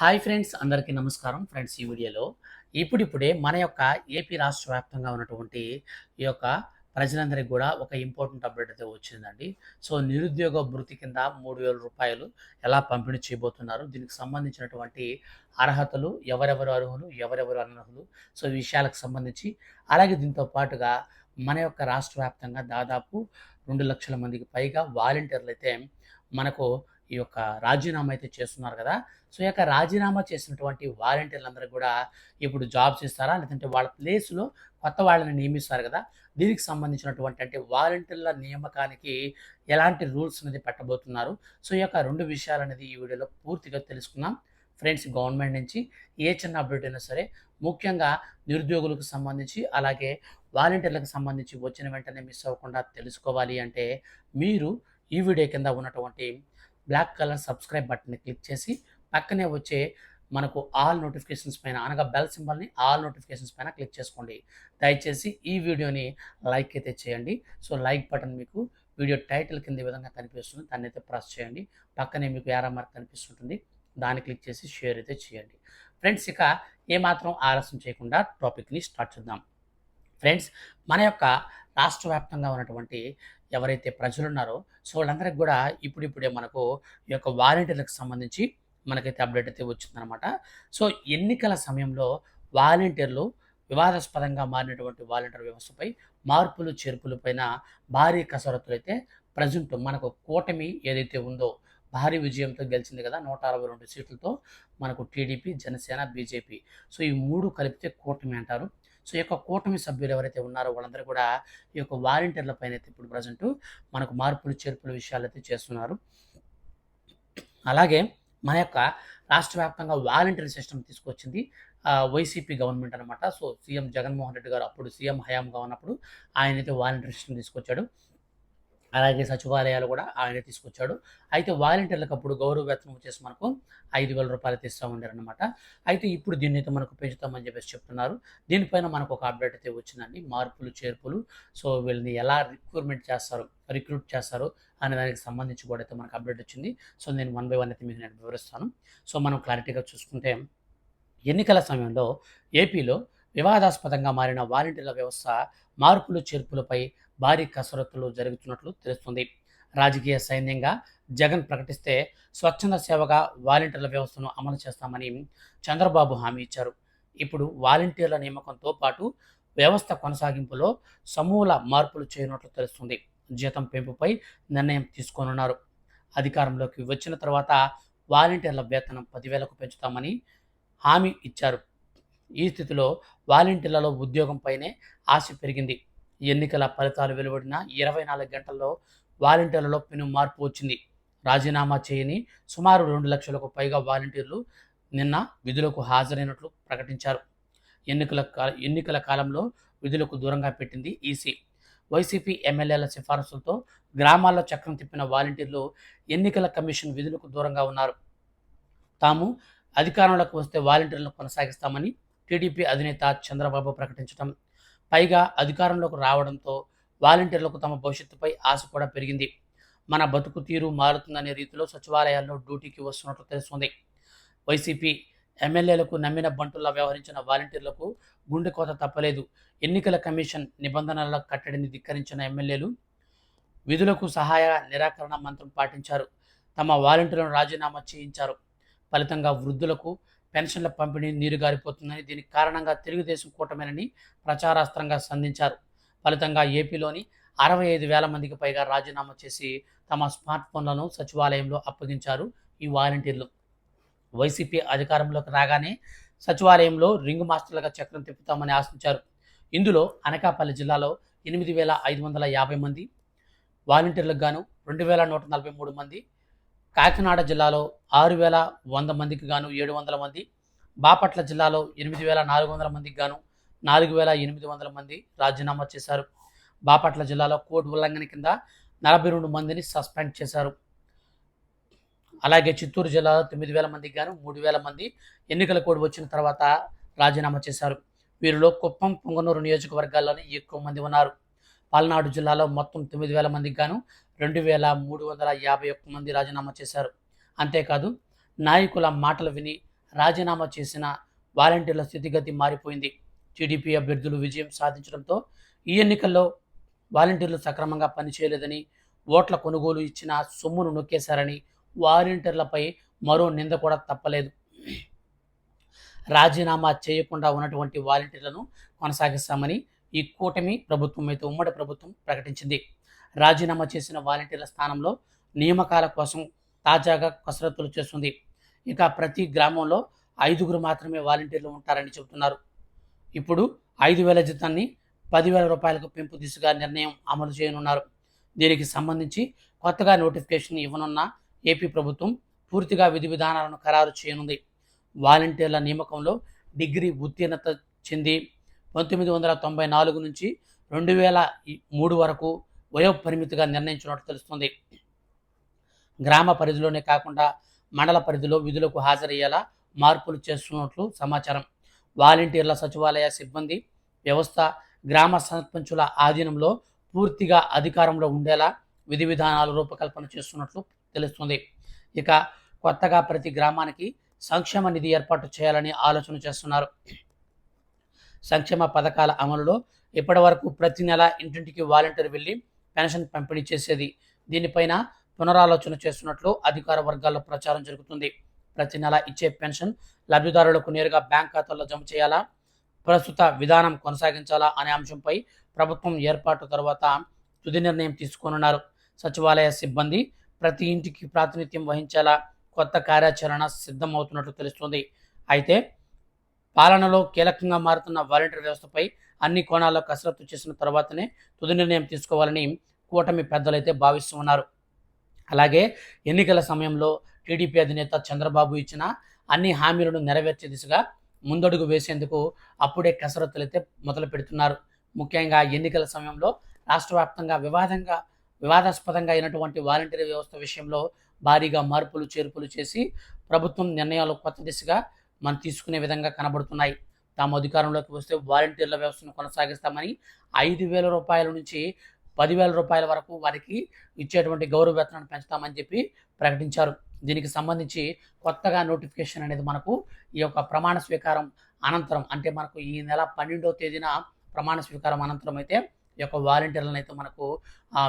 Hi friends అందరికీ నమస్కారం friends ఈ వీడియోలో. ఇప్పుడిప్పుడే మన యొక్క ఏపీ రాష్ట్ర వ్యాప్తంగా ఉన్నటువంటి ఈ యొక్క ప్రజలందరికీ కూడా ఒక ఇంపార్టెంట్ అప్డేట్ అయితే వచ్చిందండి. సో నిరుద్యోగ భృతి కింద మూడు వేల రూపాయలు ఎలా పంపిణీ చేయబోతున్నారు? దీనికి సంబంధించినటువంటి అర్హతలు ఎవరెవరు అర్హులు ఎవరెవరు అనర్హులు? సో ఈ విషయాలకు సంబంధించి అలాగే దీంతో పాటుగా మన యొక్క రాష్ట్ర వ్యాప్తంగా దాదాపు రెండు లక్షల మందికి పైగా వాలంటీర్లు అయితే మనకు ఈ యొక్క రాజీనామా అయితే చేస్తున్నారు కదా. సో ఈ యొక్క రాజీనామా చేసినటువంటి వాలంటీర్లందరూ కూడా ఇప్పుడు జాబ్స్ ఇస్తారా లేదంటే వాళ్ళ ప్లేస్లో కొత్త వాళ్ళని నియమిస్తారు కదా. దీనికి సంబంధించినటువంటి అంటే వాలంటీర్ల నియామకానికి ఎలాంటి రూల్స్ అనేది పెట్టబోతున్నారు? సో ఈ యొక్క రెండు విషయాలు అనేది ఈ వీడియోలో పూర్తిగా తెలుసుకుందాం. ఫ్రెండ్స్ గవర్నమెంట్ నుంచి ఏ చిన్న అప్డేట్ అయినా సరే ముఖ్యంగా నిరుద్యోగులకు సంబంధించి అలాగే వాలంటీర్లకు సంబంధించి వచ్చిన వెంటనే మిస్ అవ్వకుండా తెలుసుకోవాలి అంటే మీరు ఈ వీడియో కింద ఉన్నటువంటి బ్లాక్ కలర్ సబ్స్క్రైబ్ బటన్ని క్లిక్ చేసి పక్కనే వచ్చే మనకు ఆల్ నోటిఫికేషన్స్ పైన అనగా బెల్ సింబల్ని ఆల్ నోటిఫికేషన్స్ పైన క్లిక్ చేసుకోండి. దయచేసి ఈ వీడియోని లైక్ అయితే చేయండి. సో లైక్ బటన్ మీకు వీడియో టైటిల్ కింద విధంగా కనిపిస్తుంది. దాన్ని అయితే ప్రెస్ చేయండి. పక్కనే మీకు యారా మార్క్ కనిపిస్తుంటుంది. దాన్ని క్లిక్ చేసి షేర్ అయితే చేయండి. ఫ్రెండ్స్ ఇక ఏమాత్రం ఆలస్యం చేయకుండా టాపిక్ని స్టార్ట్ చేద్దాం. ఫ్రెండ్స్ మన యొక్క రాష్ట్ర వ్యాప్తంగా ఉన్నటువంటి ఎవరైతే ప్రజలు ఉన్నారో సో వాళ్ళందరికీ కూడా ఇప్పుడిప్పుడే మనకు ఈ యొక్క వాలంటీర్లకు సంబంధించి మనకైతే అప్డేట్ అయితే వచ్చిందనమాట సో ఎన్నికల సమయంలో వాలంటీర్లు వివాదాస్పదంగా మారినటువంటి వాలంటీర్ వ్యవస్థపై మార్పులు చేర్పుల పైన భారీ కసరత్తులు అయితే ప్రజెంట్ మనకు కూటమి ఏదైతే ఉందో భారీ విజయంతో గెలిచింది కదా నూట అరవై రెండు సీట్లతో మనకు టీడీపీ జనసేన బీజేపీ. సో ఈ మూడు కలిపితే కూటమి అంటారు. సో ఈ యొక్క కూటమి సభ్యులు ఎవరైతే ఉన్నారో వాళ్ళందరూ కూడా ఈ యొక్క వాలంటీర్ల పైన అయితే ఇప్పుడు ప్రజెంట్ మనకు మార్పులు చేర్పుల విషయాలు అయితే చేస్తున్నారు. అలాగే మన యొక్క రాష్ట్ర వ్యాప్తంగా వాలంటీర్ సిస్టమ్ తీసుకొచ్చింది వైసీపీ గవర్నమెంట్ అనమాట సో సీఎం జగన్మోహన్ రెడ్డి గారు అప్పుడు సీఎం హయాంగా ఉన్నప్పుడు ఆయన అయితే వాలంటీర్ సిస్టమ్ తీసుకొచ్చాడు. అలాగే సచివాలయాలు కూడా ఆయన తీసుకొచ్చాడు. అయితే వాలంటీర్లకు అప్పుడు గౌరవ వేతనం వచ్చేసి మనకు ఐదు వేల రూపాయలు తీస్తూ ఉండారనమాట అయితే ఇప్పుడు దీన్ని అయితే మనకు పెంచుతామని చెప్పేసి చెప్తున్నారు. దీనిపైన మనకు ఒక అప్డేట్ అయితే వచ్చిందండి. మార్పులు చేర్పులు. సో వీళ్ళని ఎలా రిక్రూట్మెంట్ చేస్తారు రిక్రూట్ చేస్తారు అనే దానికి సంబంధించి కూడా అయితే మనకు అప్డేట్ వచ్చింది. సో నేను వన్ బై వన్ అయితే మీకు నేను వివరిస్తాను. సో మనం క్లారిటీగా చూసుకుంటే ఎన్నికల సమయంలో ఏపీలో వివాదాస్పదంగా మారిన వాలంటీర్ల వ్యవస్థ మార్పులు చేర్పులపై భారీ కసరత్తులు జరుగుతున్నట్లు తెలుస్తుంది. రాజకీయ సైన్యంగా జగన్ ప్రకటిస్తే స్వచ్ఛంద సేవగా వాలంటీర్ల వ్యవస్థను అమలు చేస్తామని చంద్రబాబు హామీ ఇచ్చారు. ఇప్పుడు వాలంటీర్ల నియామకంతో పాటు వ్యవస్థ కొనసాగింపులో సమూల మార్పులు చేయనున్నట్లు తెలుస్తుంది. జీతం పెంపుపై నిర్ణయం తీసుకోనున్నారు. అధికారంలోకి వచ్చిన తర్వాత వాలంటీర్ల వేతనం పదివేలకు పెంచుతామని హామీ ఇచ్చారు. ఈ స్థితిలో వాలంటీర్లలో ఉద్యోగంపైనే ఆశ పెరిగింది. ఎన్నికల ఫలితాలు వెలువడిన ఇరవై నాలుగు గంటల్లో వాలంటీర్లలో పెను మార్పు వచ్చింది. రాజీనామా చేయని సుమారు రెండు లక్షలకు పైగా వాలంటీర్లు నిన్న విధులకు హాజరైనట్లు ప్రకటించారు. ఎన్నికల ఎన్నికల కాలంలో విధులకు దూరంగా పెట్టింది ఈసీ. వైసీపీ ఎమ్మెల్యేల సిఫారసులతో గ్రామాల్లో చక్రం తిప్పిన వాలంటీర్లు ఎన్నికల కమిషన్ విధులకు దూరంగా ఉన్నారు. తాము అధికారంలోకి వస్తే వాలంటీర్లను కొనసాగిస్తామని టీడీపీ అధినేత చంద్రబాబు ప్రకటించడం పైగా అధికారంలోకి రావడంతో వాలంటీర్లకు తమ భవిష్యత్తుపై ఆశ కూడా పెరిగింది. మన బతుకు తీరు మారుతుందనే రీతిలో సచివాలయాల్లో డ్యూటీకి వస్తున్నట్లు తెలుస్తుంది. వైసీపీ ఎమ్మెల్యేలకు నమ్మిన బంటుల్లా వ్యవహరించిన వాలంటీర్లకు గుండె కోత తప్పలేదు. ఎన్నికల కమిషన్ నిబంధనల కట్టడిని ధిక్కరించిన ఎమ్మెల్యేలు విధులకు సహాయ నిరాకరణ మంత్రం పాటించారు. తమ వాలంటీర్లను రాజీనామా చేయించారు. ఫలితంగా వృద్ధులకు పెన్షన్ల పంపిణీ నీరుగారిపోతుందని దీనికి కారణంగా తెలుగుదేశం కూటమేనని ప్రచారాస్త్రంగా సంధించారు. ఫలితంగా ఏపీలోని అరవై ఐదు వేల మందికి పైగా రాజీనామా చేసి తమ స్మార్ట్ ఫోన్లను సచివాలయంలో అప్పగించారు ఈ వాలంటీర్లు. వైసీపీ అధికారంలోకి రాగానే సచివాలయంలో రింగ్ మాస్టర్లుగా చక్రం తిప్పుతామని ఆశించారు. ఇందులో అనకాపల్లి జిల్లాలో ఎనిమిది వేల ఐదు వందల యాభై మంది వాలంటీర్లకు గాను రెండు వేల నూట నలభై మూడు మంది కాకినాడ జిల్లాలో ఆరు వేల వంద మందికి గాను ఏడు వందల మంది బాపట్ల జిల్లాలో ఎనిమిది వేల నాలుగు వందల మందికి గాను నాలుగు వేల ఎనిమిది వందల మంది రాజీనామా చేశారు. బాపట్ల జిల్లాలో కోడ్ ఉల్లంఘన కింద నలభై రెండు మందిని సస్పెండ్ చేశారు. అలాగే చిత్తూరు జిల్లాలో తొమ్మిది వేల మందికి గాను మూడు వేల మంది ఎన్నికల కోడ్ వచ్చిన తర్వాత రాజీనామా చేశారు. వీరిలో కుప్పం పొంగనూరు నియోజకవర్గాల్లోనే ఎక్కువ మంది ఉన్నారు. పల్నాడు జిల్లాలో మొత్తం తొమ్మిది వేల మందికి గాను రెండు వేల మూడు వందల యాభై ఒక్క మంది రాజీనామా చేశారు. అంతేకాదు నాయకుల మాటలు విని రాజీనామా చేసిన వాలంటీర్ల స్థితిగతి మారిపోయింది. టీడీపీ అభ్యర్థులు విజయం సాధించడంతో ఈ ఎన్నికల్లో వాలంటీర్లు సక్రమంగా పనిచేయలేదని ఓట్ల కొనుగోలు ఇచ్చిన సొమ్మును నొక్కేశారని వాలంటీర్లపై మరో నింద కూడా తప్పలేదు. రాజీనామా చేయకుండా ఉన్నటువంటి వాలంటీర్లను కొనసాగిస్తామని ఈ కూటమి ప్రభుత్వం అయితే ఉమ్మడి ప్రభుత్వం ప్రకటించింది. రాజీనామా చేసిన వాలంటీర్ల స్థానంలో నియామకాల కోసం తాజాగా కసరత్తులు చేస్తుంది. ఇక ప్రతి గ్రామంలో ఐదుగురు మాత్రమే వాలంటీర్లు ఉంటారని చెబుతున్నారు. ఇప్పుడు ఐదు వేల జీతాన్ని పదివేల రూపాయలకు పెంపు దిశగా నిర్ణయం అమలు చేయనున్నారు. దీనికి సంబంధించి కొత్తగా నోటిఫికేషన్ ఇవ్వనున్న ఏపీ ప్రభుత్వం పూర్తిగా విధి విధానాలను ఖరారు చేయనుంది. వాలంటీర్ల నియామకంలో డిగ్రీ ఉత్తీర్ణత చెంది పంతొమ్మిది వందల తొంభై నాలుగు నుంచి రెండు వేల మూడు వరకు వయో పరిమితిగా నిర్ణయించినట్టు తెలుస్తుంది. గ్రామ పరిధిలోనే కాకుండా మండల పరిధిలో విధులకు హాజరయ్యేలా మార్పులు చేస్తున్నట్లు సమాచారం. వాలంటీర్ల సచివాలయ సిబ్బంది వ్యవస్థ గ్రామ సర్పంచుల ఆధీనంలో పూర్తిగా అధికారంలో ఉండేలా విధి విధానాలు రూపకల్పన చేస్తున్నట్లు తెలుస్తుంది. ఇక కొత్తగా ప్రతి గ్రామానికి సంక్షేమ నిధి ఏర్పాటు చేయాలని ఆలోచన చేస్తున్నారు. సంక్షేమ పథకాల అమలులో ఇప్పటి వరకు ప్రతి నెల ఇంటింటికి వాలంటీర్ వెళ్ళి పెన్షన్ పంపిణీ చేసేది. దీనిపైన పునరాలోచన చేస్తున్నట్లు అధికార వర్గాల్లో ప్రచారం జరుగుతుంది. ప్రతి నెల ఇచ్చే పెన్షన్ లబ్ధిదారులకు నేరుగా బ్యాంక్ ఖాతాల్లో జమ చేయాలా? ప్రస్తుత విధానం కొనసాగించాలా అనే అంశంపై ప్రభుత్వం ఏర్పాటు తర్వాత తుది నిర్ణయం తీసుకోనున్నారు. సచివాలయ సిబ్బంది ప్రతి ఇంటికి ప్రాతినిధ్యం వహించేలా కొత్త కార్యాచరణ సిద్ధమవుతున్నట్లు తెలుస్తుంది. అయితే పాలనలో కీలకంగా మారుతున్న వాలంటీర్ వ్యవస్థపై అన్ని కోణాల్లో కసరత్తు చేసిన తర్వాతనే తుది నిర్ణయం తీసుకోవాలని కూటమి పెద్దలైతే భావిస్తున్నారు అలాగే ఎన్నికల సమయంలో టీడీపీ అధినేత చంద్రబాబు ఇచ్చిన అన్ని హామీలను నెరవేర్చే దిశగా ముందడుగు వేసేందుకు అప్పుడే కసరత్తులు అయితే మొదలు పెడుతున్నారు. ముఖ్యంగా ఎన్నికల సమయంలో రాష్ట్ర వ్యాప్తంగా వివాదంగా వివాదాస్పదంగా అయినటువంటి వాలంటీర్ వ్యవస్థ విషయంలో భారీగా మార్పులు చేర్పులు చేసి ప్రభుత్వం నిర్ణయాలు కొత్త దిశగా మనం తీసుకునే విధంగా కనబడుతున్నాయి. తాము అధికారంలోకి వస్తే వాలంటీర్ల వ్యవస్థను కొనసాగిస్తామని ఐదు వేల రూపాయల నుంచి పదివేల రూపాయల వరకు వారికి ఇచ్చేటువంటి గౌరవ వేతనాన్ని పెంచుతామని చెప్పి ప్రకటించారు. దీనికి సంబంధించి కొత్తగా నోటిఫికేషన్ అనేది మనకు ఈ యొక్క ప్రమాణ స్వీకారం అనంతరం అంటే మనకు ఈ నెల పన్నెండవ తేదీన ప్రమాణ స్వీకారం అనంతరం అయితే ఈ యొక్క వాలంటీర్లను అయితే మనకు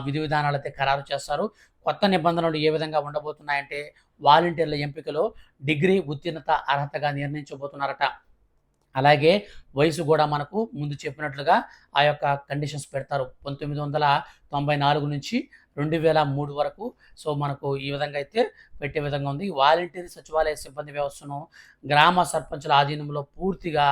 విధి విధానాలు అయితే ఖరారు చేస్తారు. కొత్త నిబంధనలు ఏ విధంగా ఉండబోతున్నాయంటే వాలంటీర్ల ఎంపికలో డిగ్రీ ఉత్తీర్ణత అర్హతగా నిర్ణయించబోతున్నారట. అలాగే వయసు కూడా మనకు ముందు చెప్పినట్లుగా ఆ యొక్క కండిషన్స్ పెడతారు. పంతొమ్మిది వందల తొంభై నాలుగు నుంచి రెండు వేల మూడు వరకు. సో మనకు ఈ విధంగా అయితే పెట్టే విధంగా ఉంది. వాలంటీర్ సచివాలయ సిబ్బంది వ్యవస్థను గ్రామ సర్పంచుల ఆధీనంలో పూర్తిగా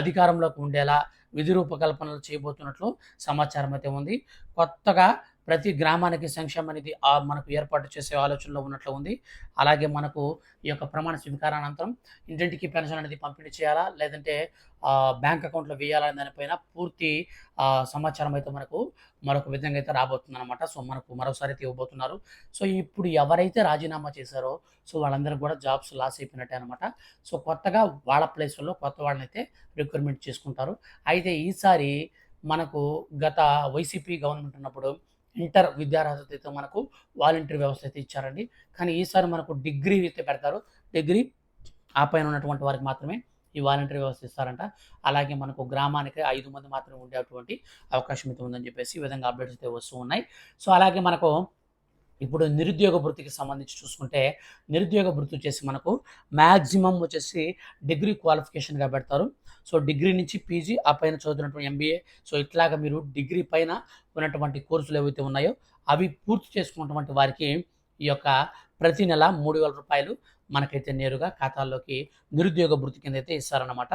అధికారంలోకి ఉండేలా విధి రూపకల్పనలు చేయబోతున్నట్లు సమాచారం అయితే ఉంది. కొత్తగా ప్రతి గ్రామానికి సంక్షేమ నిధి మనకు ఏర్పాటు చేసే ఆలోచనలో ఉన్నట్లు ఉంది. అలాగే మనకు ఈ యొక్క ప్రమాణ స్వీకారానంతరం ఇంటింటికి పెన్షన్ అనేది పంపిణీ చేయాలా? లేదంటే బ్యాంక్ అకౌంట్లో వేయాలా దానిపైన పూర్తి సమాచారం అయితే మనకు మరొక విధంగా అయితే రాబోతుంది అనమాట సో మనకు మరోసారి అయితే ఇవ్వబోతున్నారు. సో ఇప్పుడు ఎవరైతే రాజీనామా చేశారో సో వాళ్ళందరూ కూడా జాబ్స్ లాస్ అయిపోయినట్టే అనమాట సో కొత్తగా వాళ్ళ ప్లేస్లో కొత్త వాళ్ళని అయితే రిక్రూట్మెంట్ చేసుకుంటారు. అయితే ఈసారి మనకు గత వైసీపీ గవర్నమెంట్ ఉన్నప్పుడు ఇంటర్ విద్యార్హతతో మనకు వాలంటీర్ వ్యవస్థ అయితే ఇచ్చారండి. కానీ ఈసారి మనకు డిగ్రీ అయితే పెడతారు. డిగ్రీ ఆ పైన ఉన్నటువంటి వారికి మాత్రమే ఈ వాలంటీర్ వ్యవస్థ ఇస్తారంట. అలాగే మనకు గ్రామానికి ఐదు మంది మాత్రమే ఉండేటువంటి అవకాశం అయితే ఉందని చెప్పేసి ఈ విధంగా అప్డేట్స్ అయితే వస్తూ ఉన్నాయి. సో అలాగే మనకు ఇప్పుడు నిరుద్యోగ వృత్తికి సంబంధించి చూసుకుంటే నిరుద్యోగ వృత్తి వచ్చేసి మనకు మ్యాక్సిమం వచ్చేసి డిగ్రీ క్వాలిఫికేషన్గా పెడతారు. సో డిగ్రీ నుంచి పీజీ ఆ పైన చదువుతున్నటువంటి ఎంబీఏ. సో ఇట్లాగా మీరు డిగ్రీ పైన ఉన్నటువంటి కోర్సులు ఏవైతే ఉన్నాయో అవి పూర్తి చేసుకున్నటువంటి వారికి ఈ యొక్క ప్రతి నెల మూడు వేల రూపాయలు మనకైతే నేరుగా ఖాతాల్లోకి నిరుద్యోగ వృత్తి కింద అయితే ఇస్తారన్నమాట.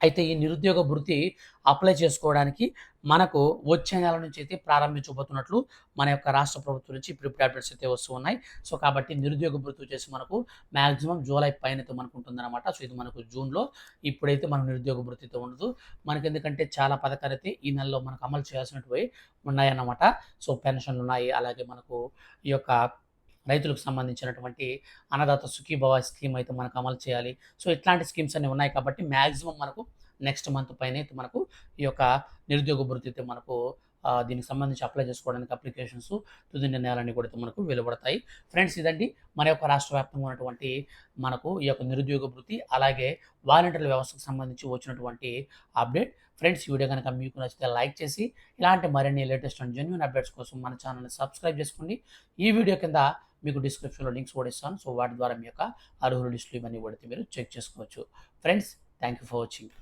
అయితే ఈ నిరుద్యోగ వృత్తి అప్లై చేసుకోవడానికి మనకు వచ్చే నెల నుంచి అయితే ప్రారంభించబోతున్నట్లు మన యొక్క రాష్ట్ర ప్రభుత్వం నుంచి ప్రిపేర్ అప్డేట్స్ అయితే వస్తూ ఉన్నాయి. సో కాబట్టి నిరుద్యోగ వృత్తి వచ్చేసి మనకు మ్యాక్సిమం జూలై పైన అయితే మనకు ఉంటుందన్నమాట. సో ఇది మనకు జూన్లో ఇప్పుడైతే మనం నిరుద్యోగ వృత్తితో ఉండదు. మనకి ఎందుకంటే చాలా పథకాలు అయితే ఈ నెలలో మనకు అమలు చేయాల్సినవి ఉన్నాయన్నమాట. సో పెన్షన్లు ఉన్నాయి. అలాగే మనకు ఈ యొక్క రైతులకు సంబంధించినటువంటి అన్నదాత సుఖీభవ స్కీమ్ అయితే మనకు అమలు చేయాలి. సో ఇట్లాంటి స్కీమ్స్ అన్నీ ఉన్నాయి కాబట్టి మ్యాక్సిమం మనకు నెక్స్ట్ మంత్ పైన అయితే మనకు ఈ యొక్క నిరుద్యోగ భృతి అయితే మనకు దీనికి సంబంధించి అప్లై చేసుకోవడానికి అప్లికేషన్స్ తుది నిర్ణయాలన్నీ కూడా మనకు వెలువడతాయి. ఫ్రెండ్స్ ఇదండి. మన యొక్క రాష్ట్ర వ్యాప్తంగా ఉన్నటువంటి మనకు ఈ యొక్క నిరుద్యోగ వృత్తి అలాగే వాలంటీర్ల వ్యవస్థకు సంబంధించి వచ్చినటువంటి అప్డేట్ ఫ్రెండ్స్ వీడియో కనుక మీకు నచ్చితే లైక్ చేసి ఇలాంటి మరిన్ని లేటెస్ట్ అండ్ జెన్యున్ అప్డేట్స్ కోసం మన ఛానల్ని సబ్స్క్రైబ్ చేసుకోండి ఈ వీడియో కింద మీకు డిస్క్రిప్షన్లో లింక్స్ కూడా ఇస్తాను. సో వాటి ద్వారా మీ యొక్క అర్హుల లిస్టులు ఇవన్నీ కూడా మీరు చెక్ చేసుకోవచ్చు. Friends thank you for watching